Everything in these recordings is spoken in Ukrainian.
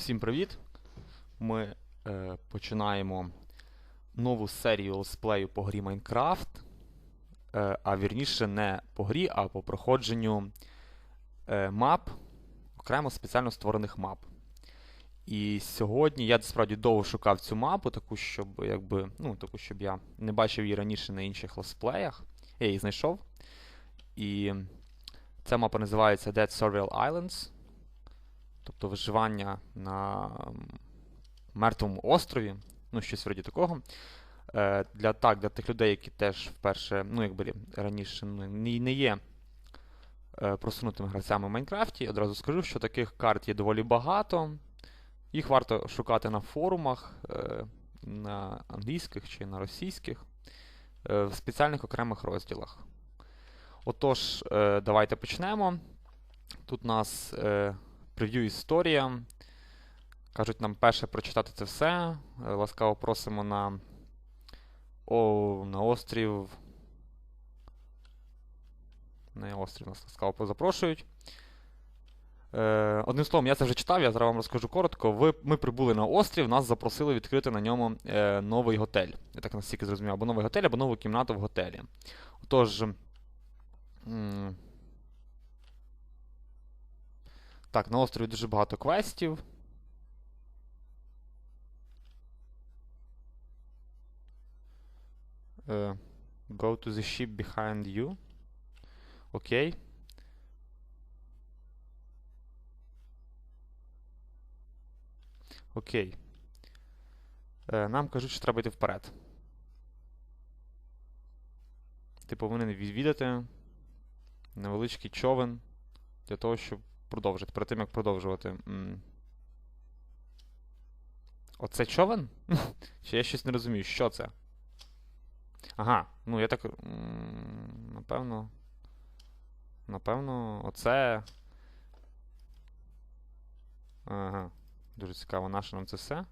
Всім привіт! Ми е, починаємо нову серію летсплею по грі Майнкрафт. Е, а вірніше не по грі, а по проходженню е, мап, окремо спеціально створених мап. І сьогодні я справді довго шукав цю мапу, таку, щоб якби, ну, таку, щоб я не бачив її раніше на інших летсплеях. Я її знайшов. І ця мапа називається Dead Survival Islands. Тобто виживання на мертвому острові, ну, щось вроді такого. Е, для, так, для тих людей, які теж вперше, ну, якби раніше ну, не, є е, просунутими гравцями в Майнкрафті, одразу скажу, що таких карт є доволі багато. Їх варто шукати на форумах, е, на англійських чи на російських, в спеціальних окремих розділах. Отож, давайте почнемо. Тут у нас прев'ю історія. Кажуть нам перше прочитати це все. Ласкаво просимо на, о, на острів. На острів нас ласкаво позапрошують. Е, одним словом, я це вже читав, я зараз вам розкажу коротко. Ви, ми прибули на острів, нас запросили відкрити на ньому е, новий готель. Я так настільки зрозумів, або новий готель, або нову кімнату в готелі. Отож. м, Так, на острові дуже багато квестів. Е, Go to the ship behind you. Окей. Окей. Е, Нам кажуть, що треба йти вперед. Ти повинен відвідати невеличкий човен для того, щоб продовжити. Перед тим, як продовжувати. Оце човен? Чи я щось не розумію, що це? Ага, ну я так. Напевно. Напевно, оце. Ага. Дуже цікаво, наше нам це все.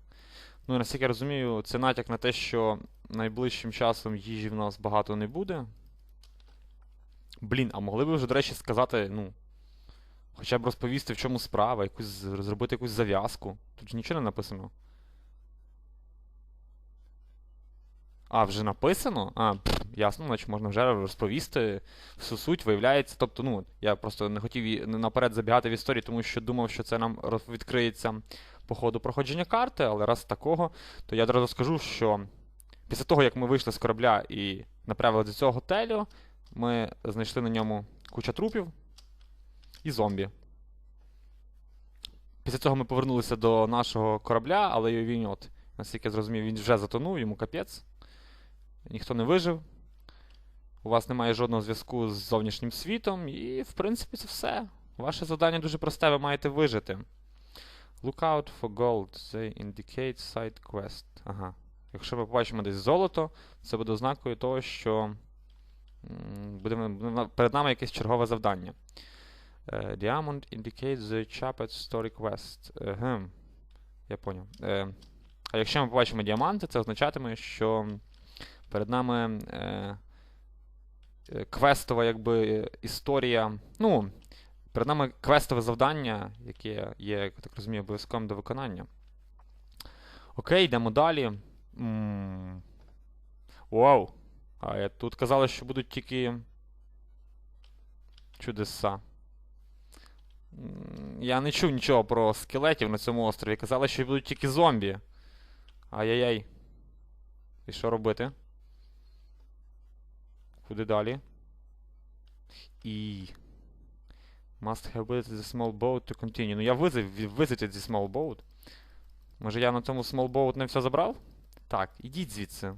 Ну, і наскільки я розумію, це натяк на те, що найближчим часом їжі в нас багато не буде. Блін, а могли б вже, до речі, сказати, ну. Хоча б розповісти, в чому справа, якусь, зробити якусь зав'язку. Тут ж нічого не написано. А, вже написано? А, пф, ясно, значить можна вже розповісти всю суть, виявляється. Тобто, ну, я просто не хотів наперед забігати в історію, тому що думав, що це нам відкриється по ходу проходження карти, але раз такого, то я одразу скажу, що після того, як ми вийшли з корабля і направили до цього готелю, ми знайшли на ньому куча трупів і зомбі. Після цього ми повернулися до нашого корабля, але він, от, наскільки я зрозумів, він вже затонув, йому капець. Ніхто не вижив. У вас немає жодного зв'язку з зовнішнім світом, і, в принципі, це все. Ваше завдання дуже просте, ви маєте вижити. Look out for gold. They indicate side quest. Ага. Якщо ми побачимо десь золото, це буде ознакою того, що буде перед нами якесь чергове завдання. Е, Diamond indicates the chapter story quest. Егем. Я поняв. Е, а якщо ми побачимо діаманти, це означатиме, що перед нами е, е, квестова якби, е, історія. Ну, перед нами квестове завдання, яке є, я так розумію, обов'язковим до виконання. Окей, йдемо далі. М, Вау! А я тут казали, що будуть тільки чудеса. Я не чув нічого про скелетів на цьому острові. Казали, що будуть тільки зомбі. Ай-яй-яй. І що робити? Куди далі? І. Must have visited the small boat to continue. Ну я visited the small boat. Може я на цьому small boat не все забрав? Так, ідіть звідси.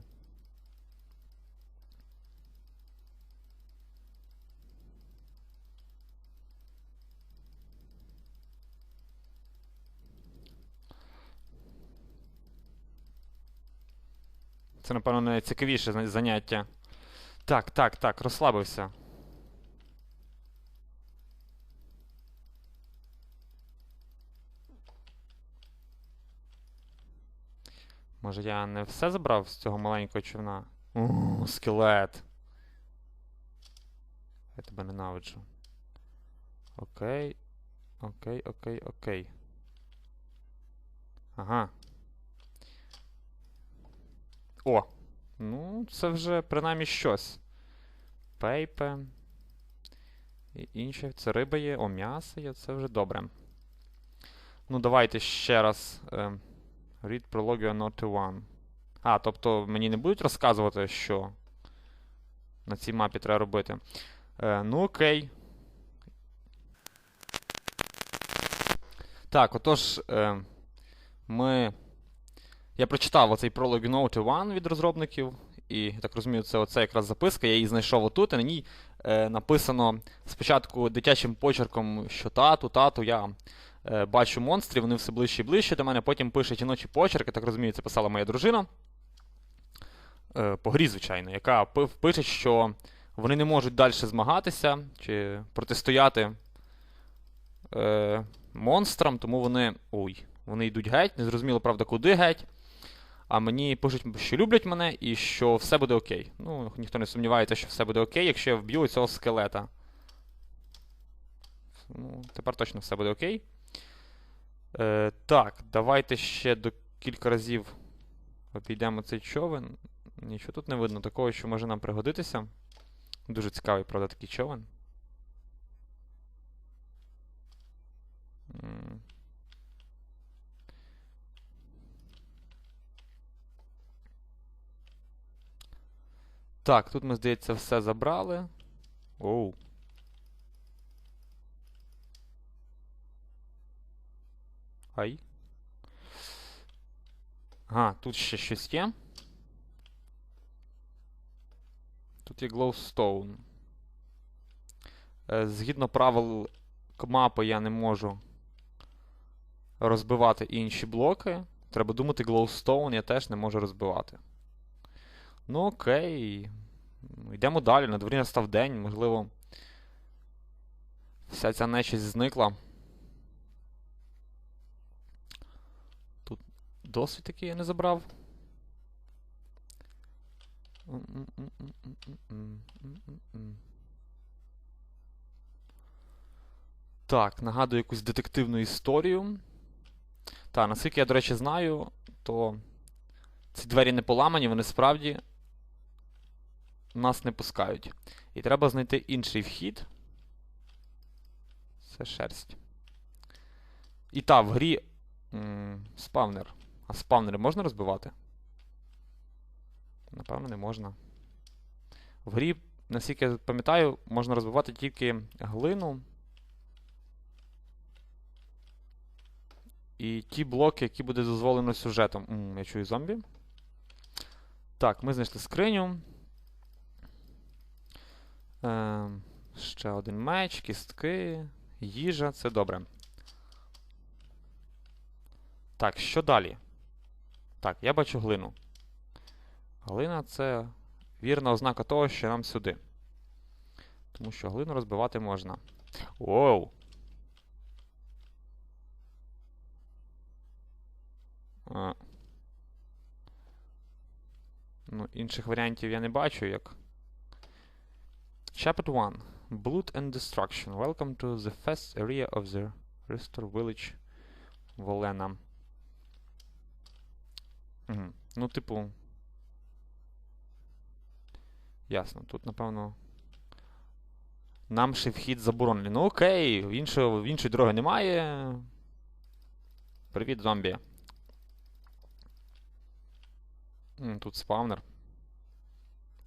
Це, напевно, найцікавіше заняття. Так, так, так, розслабився. Може я не все забрав з цього маленького човна? Ууу, скелет. Я тебе ненавиджу. Окей. Окей, окей, окей. Ага. О! Ну, це вже принаймні щось. Пейпе. І інше. Це риба є, о, м'ясо є, це вже добре. Ну, давайте ще раз. Е, read prologue not to one. А, тобто мені не будуть розказувати, що на цій мапі треба робити. Е, ну, окей. Так, отож, е, ми. Я прочитав оцей пролог No to One від розробників, і я так розумію, це оце якраз записка. Я її знайшов отут, і на ній е, написано спочатку дитячим почерком, що тату, тату, я е, бачу монстрів, вони все ближче і ближче до мене. Потім пише жіночий почерк, я так розумію, це писала моя дружина. Е, по грі, звичайно, яка пише, що вони не можуть далі змагатися чи протистояти е, монстрам, тому вони. Ой, вони йдуть геть, не зрозуміло, правда, куди геть. А мені пишуть, що люблять мене і що все буде окей. Ну, ніхто не сумнівається, що все буде окей, якщо я вб'ю цього скелета. Ну, тепер точно все буде окей. Е, так, давайте ще до кілька разів обійдемо цей човен. Нічого тут не видно такого, що може нам пригодитися. Дуже цікавий, правда, такий човен. Так, тут ми, здається, все забрали. Оу. Ай. Ага, тут ще щось є. Тут є Glowstone. Е, Згідно правил мапи я не можу розбивати інші блоки. Треба думати, Glowstone я теж не можу розбивати. Ну окей. Йдемо далі. На дворі настав день, можливо. Вся ця нечість зникла. Тут досвід який я не забрав. Так, нагадую якусь детективну історію. Так, наскільки я, до речі, знаю, то ці двері не поламані, вони справді нас не пускають. І треба знайти інший вхід. Це шерсть. І так, в грі м, спавнер. А спавнери можна розбивати? Напевно, не можна. В грі, наскільки я пам'ятаю, можна розбивати тільки глину. І ті блоки, які буде дозволено сюжетом. М, я чую зомбі. Так, ми знайшли скриню. Е, ще один меч, кістки, їжа. Це добре. Так, що далі? Так, я бачу глину. Глина це вірна ознака того, що нам сюди. Тому що глину розбивати можна. Воу! А. Ну, інших варіантів я не бачу, як. Chapter 1. Blood and Destruction. Welcome to the first area of the Restore Village Волена. Угу. Ну, типу. Ясно. Тут, напевно. Нам ще вхід заборонений. Ну окей, іншої, іншої дороги немає. Привіт, зомбі. Тут спавнер.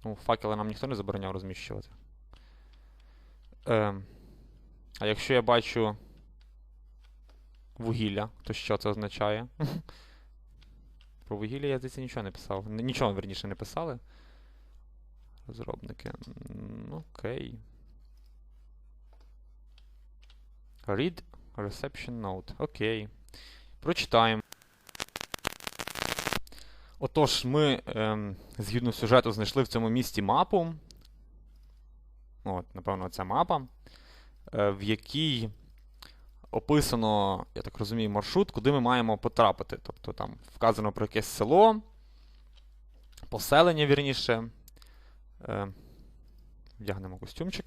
Ну, факели нам ніхто не забороняв розміщувати. Ем. А якщо я бачу вугілля, то що це означає? Про вугілля я здається нічого не писав. Нічого, верніше, не писали. Розробники. Окей. Read reception note. Окей. Прочитаємо. Отож, ми, ем, згідно сюжету, знайшли в цьому місті мапу. От, напевно, ця мапа, е, в якій описано, я так розумію, маршрут, куди ми маємо потрапити. Тобто там вказано про якесь село, поселення, вірніше. Е, Вдягнемо костюмчик.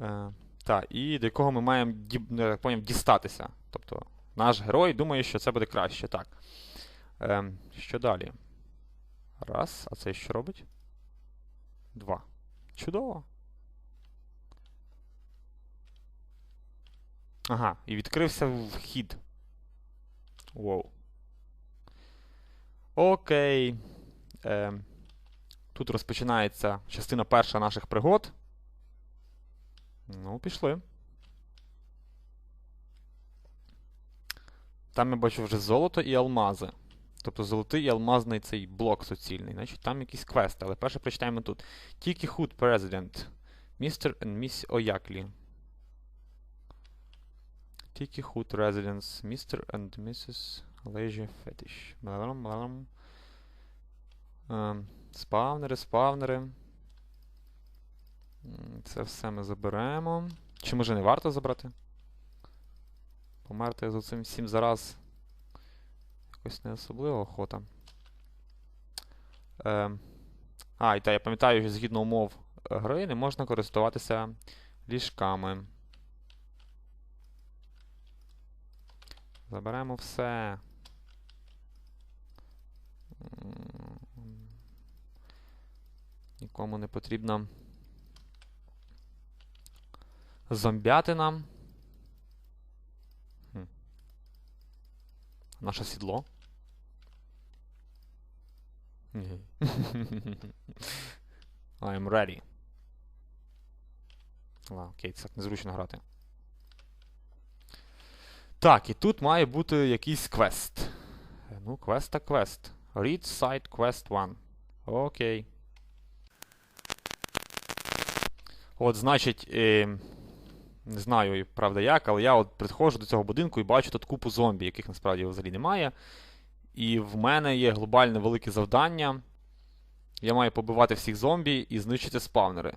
Е, так, і до якого ми маємо ну, так поняв, дістатися. Тобто Наш герой думає, що це буде краще. Так. Ем, що далі? Раз. А це що робить? Два. Чудово. Ага, і відкрився вхід. Воу. Окей. Е, тут розпочинається частина перша наших пригод. Ну, пішли. Там я бачу вже золото і алмази. Тобто золотий і алмазний цей блок суцільний. Значить, там якісь квести, але перше прочитаємо тут. Тільки Худ President. Містер і міс Ояклі. Тільки Худ Residence. Містер and Fetish. Баларам, баларам. Ем, Спавнери, спавнери. Це все ми заберемо. Чи може не варто забрати? Померти з цим всім зараз. Якось не особливо охота. Ем. А, і та я пам'ятаю, що згідно умов е, гри не можна користуватися ліжками. Заберемо все. Нікому не потрібна зомбятина. Хм. Наше сідло. I'm ready. Ладно, окей, це так незручно грати. Так, і тут має бути якийсь квест. Ну, квест та квест. Read site quest 1. Окей. От, значить, е, не знаю, правда, як, але я от приходжу до цього будинку і бачу тут купу зомбі, яких насправді взагалі немає. І в мене є глобальне велике завдання. Я маю побивати всіх зомбі і знищити спавнери.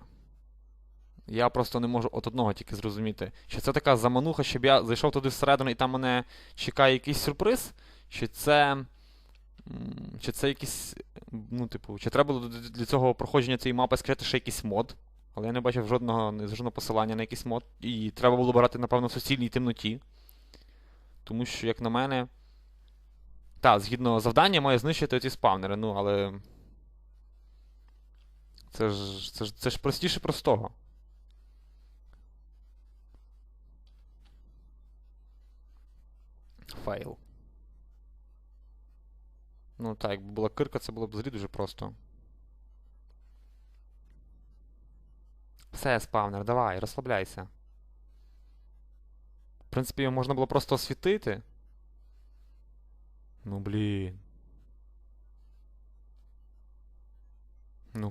Я просто не можу от одного тільки зрозуміти. Чи це така замануха, щоб я зайшов туди всередину і там мене чекає якийсь сюрприз? Чи це. Чи це якийсь. Ну, типу, чи треба було для цього проходження цієї мапи скачати ще якийсь мод? Але я не бачив жодного, жодного посилання на якийсь мод. І треба було брати, напевно, в суцільній темноті. Тому що, як на мене. Так, згідно завдання, має знищити ці спавнери, ну, але. Це ж, це ж, це ж простіше простого. Файл. Ну так, якби була кирка, це було б взагалі дуже просто. Все, спавнер, давай, розслабляйся. В принципі, його можна було просто освітити. Ну, блін. Ну,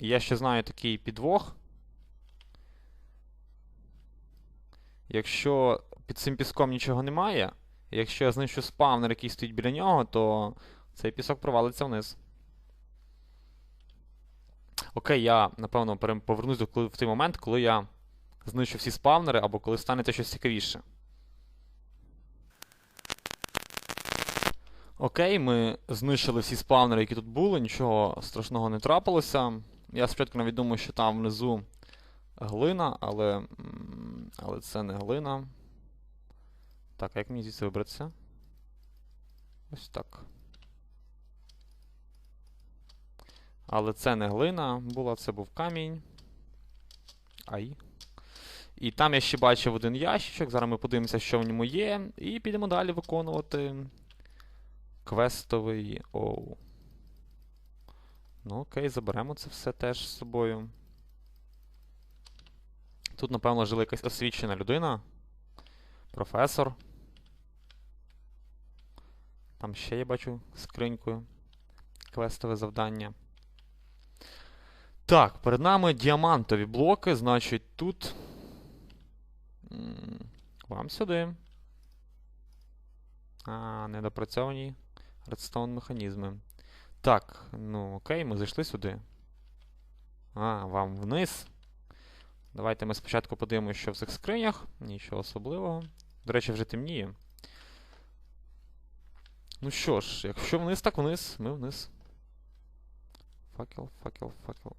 і Я ще знаю такий підвох. Якщо під цим піском нічого немає, якщо я знищу спавнер, який стоїть біля нього, то цей пісок провалиться вниз. Окей, я, напевно, повернусь в той момент, коли я знищу всі спавнери, або коли станеться щось цікавіше. Окей, ми знищили всі спавнери, які тут були, нічого страшного не трапилося. Я спочатку навіть думав, що там внизу глина, але. Але це не глина. Так, а як мені звідси вибратися? Ось так. Але це не глина була, це був камінь. Ай. І там я ще бачив один ящичок. Зараз ми подивимося, що в ньому є. І підемо далі виконувати квестовий оу. Ну, окей, заберемо це все теж з собою. Тут, напевно, жила якась освічена людина. Професор. Там ще я бачу скринькою. Квестове завдання. Так, перед нами діамантові блоки, значить, тут. Вам сюди. А, недопрацьовані редстоун механізми. Так, ну окей, ми зайшли сюди. А, вам вниз. Давайте ми спочатку подивимося, що в цих скринях. Нічого особливого. До речі, вже темніє. Ну що ж, якщо вниз, так вниз, ми вниз. Факел, факел, факел.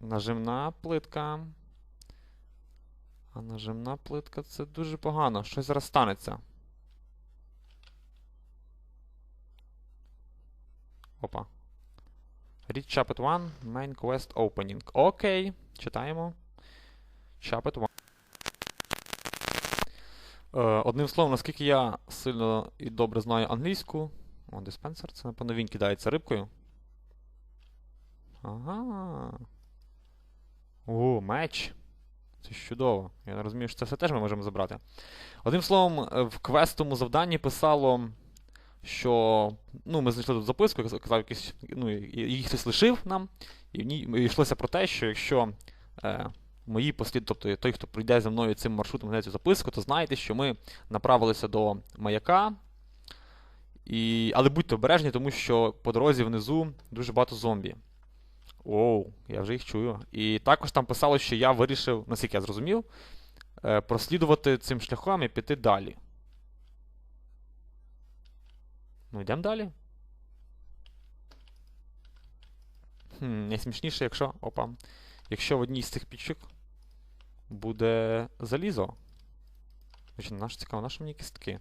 Нажимна плитка. А нажимна плитка це дуже погано. Щось зараз станеться. Опа. Read Chapter 1, Main Quest Opening. Окей. Читаємо. Chapter 1. Е, одним словом, наскільки я сильно і добре знаю англійську. О, диспенсер, це, напевно, він кидається рибкою. Ага. О, меч. Це чудово. Я не розумію, що це все теж ми можемо забрати. Одним словом, е, в квестовому завданні писало, що. Ну, ми знайшли тут записку, казав, якийсь, ну, її хтось лишив нам, і в ній йшлося про те, що якщо е, мої послід, тобто той, хто пройде за мною цим маршрутом знайде цю записку, то знаєте, що ми направилися до маяка. І... Але будьте обережні, тому що по дорозі внизу дуже багато зомбі. Оу, я вже їх чую. І також там писало, що я вирішив, наскільки я зрозумів, е, прослідувати цим шляхом і піти далі. Ну, йдемо далі. Хм, найсмішніше, якщо. Опа. Якщо в одній з цих пічок буде залізо. Значить, наш цікаво, наші мені кістки.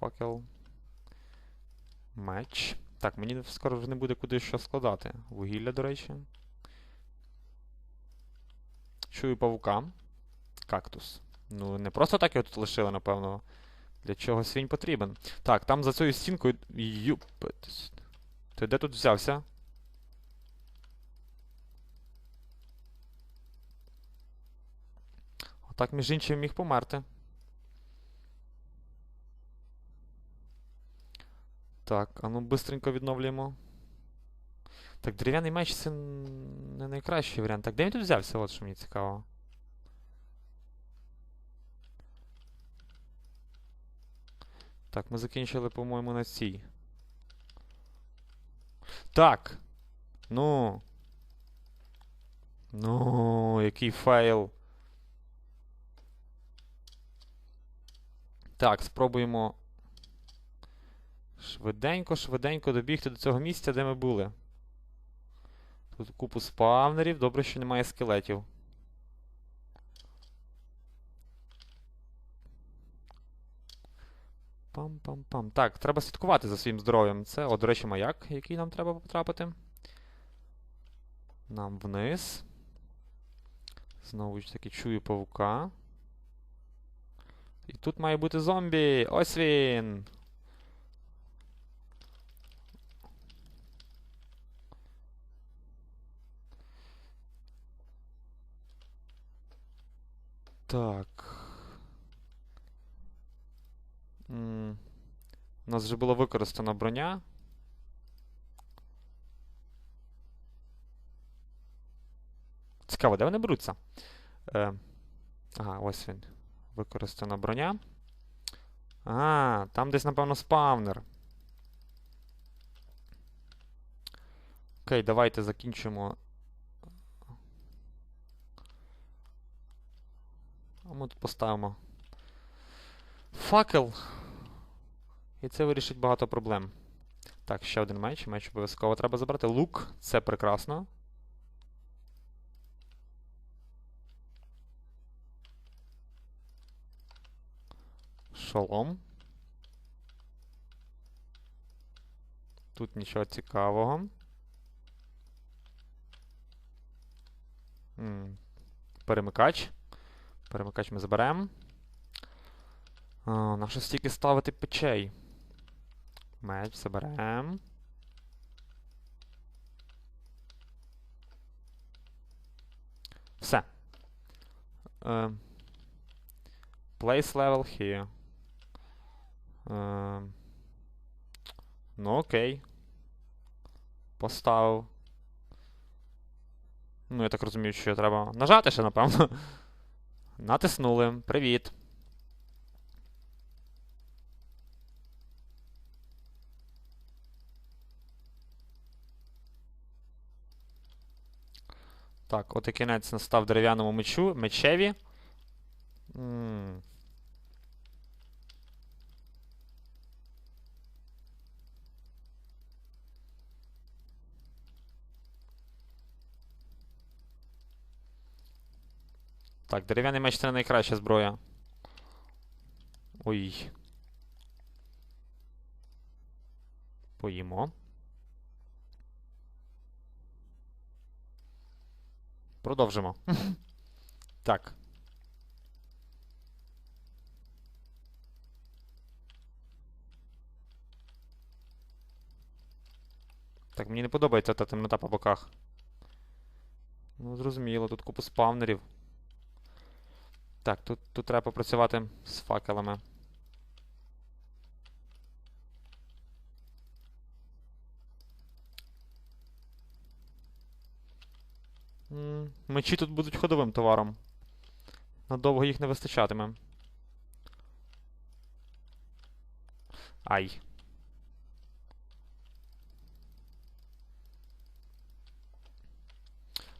Факел. Меч. Так, мені скоро вже не буде куди що складати. Вугілля, до речі. Чую павука. Кактус. Ну, не просто так його тут лишили, напевно. Для чогось він потрібен. Так, там за цією стінкою. Юпитись. Ти де тут взявся? Отак, між іншим, міг померти. Так, а ну бистренько відновлюємо. Так, дерев'яний меч це не найкращий варіант. Так, де він тут взявся? От що мені цікаво. Так, ми закінчили, по-моєму, на цій. Так. Ну. Ну, який фейл. Так, спробуємо швиденько, швиденько добігти до цього місця, де ми були. Тут купу спавнерів. Добре, що немає скелетів. Пам-пам-пам. Так, треба слідкувати за своїм здоров'ям. Це, о, до речі, маяк, який нам треба потрапити. Нам вниз. Знову ж таки чую павука. І тут має бути зомбі. Ось він. Так. У нас вже була використана броня. Цікаво, де вони беруться? Е, ага, ось він. Використана броня. А, там десь, напевно, спавнер. Окей, давайте закінчимо. А ми тут поставимо факел. І це вирішить багато проблем. Так, ще один меч. Меч обов'язково треба забрати. Лук, це прекрасно. Шолом. Тут нічого цікавого. М, Перемикач. Перемикач ми заберемо. На що стільки ставити печей? Меч заберемо. Все. Е, place level here. Е, ну окей. Поставив. Ну, я так розумію, що треба нажати ще, напевно. Натиснули. Привіт. Так, от і кінець настав дерев'яному мечу, мечеві. М. Так, дерев'яний меч це не найкраща зброя. Ой. Поїмо. Продовжимо. Так. Так, мені не подобається та темнота по боках. Ну, зрозуміло, тут купу спавнерів. Так, тут, тут треба попрацювати з факелами. Мечі тут будуть ходовим товаром. Надовго їх не вистачатиме. Ай.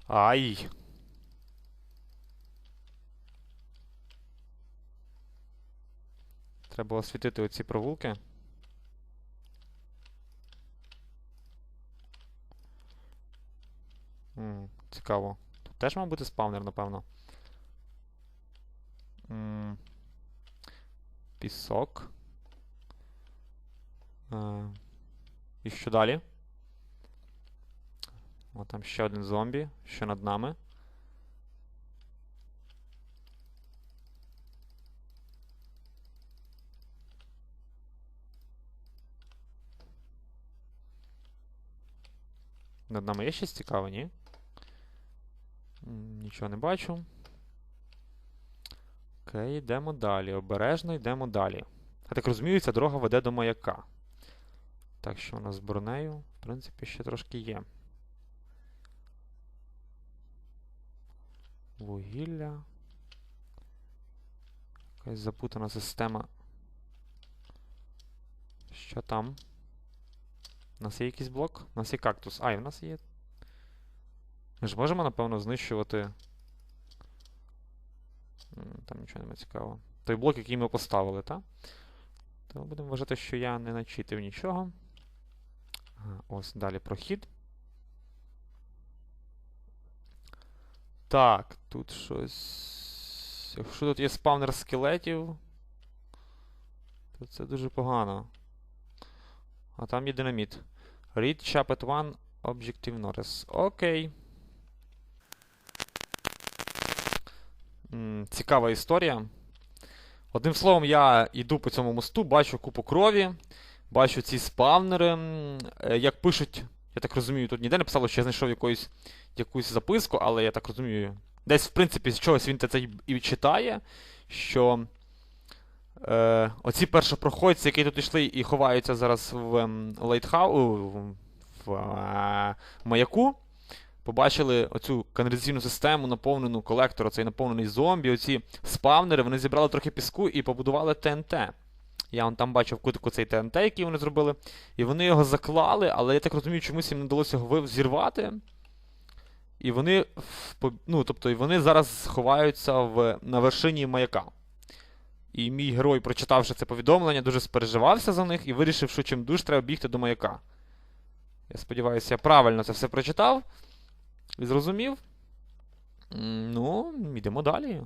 Ай. Треба освітити оці провулки. М, цікаво. Тут теж мав бути спавнер, напевно. М, Пісок. Е, І що далі? О, там ще один зомбі, що над нами. Над нами є щось цікаве, ні? Нічого не бачу. Окей, йдемо далі. Обережно йдемо далі. Я так розумію, ця дорога веде до маяка. Так, що у нас з бронею? В принципі, ще трошки є. Вугілля. Якась запутана система. Що там? У нас є якийсь блок? У нас є кактус. А, і в нас є. Ми ж можемо, напевно, знищувати. Там нічого немає цікавого. Той блок, який ми поставили, так? То будемо вважати, що я не начитив нічого. Ось далі прохід. Так, тут щось. Якщо тут є спавнер скелетів, то це дуже погано. А там є динаміт. Read Chapter 1 Objective Notice. Окей. М, Цікава історія. Одним словом, я йду по цьому мосту, бачу купу крові, бачу ці спавнери. Е, Як пишуть, я так розумію, тут ніде не писало, що я знайшов якусь, якусь записку, але я так розумію, десь, в принципі, з чогось він це і читає, що е, оці першопроходці, які тут йшли і ховаються зараз в ем, лейтхау, в, в е, маяку, побачили оцю каналізаційну систему, наповнену колектор, цей наповнений зомбі, оці спавнери, вони зібрали трохи піску і побудували ТНТ. Я вон там бачив кутику цей ТНТ, який вони зробили. І вони його заклали, але я так розумію, чомусь їм не вдалося його зірвати. І вони, ну, тобто, і вони зараз ховаються в, на вершині маяка. І мій герой, прочитавши це повідомлення, дуже спереживався за них і вирішив, що чим дуж треба бігти до маяка. Я сподіваюся, я правильно це все прочитав і зрозумів. Ну, йдемо далі.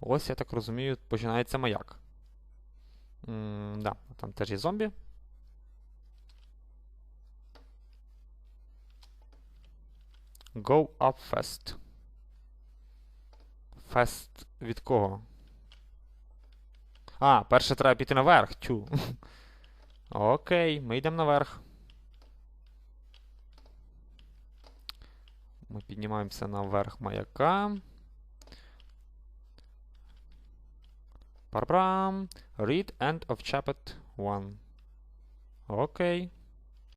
Ось, я так розумію, починається маяк. М, да, там теж є зомбі. Go up fast. Fast від кого? А, перше треба піти наверх. Тю. Окей, ми йдемо наверх. Ми піднімаємося наверх маяка. Парбрам. Read end of chapter 1. Окей.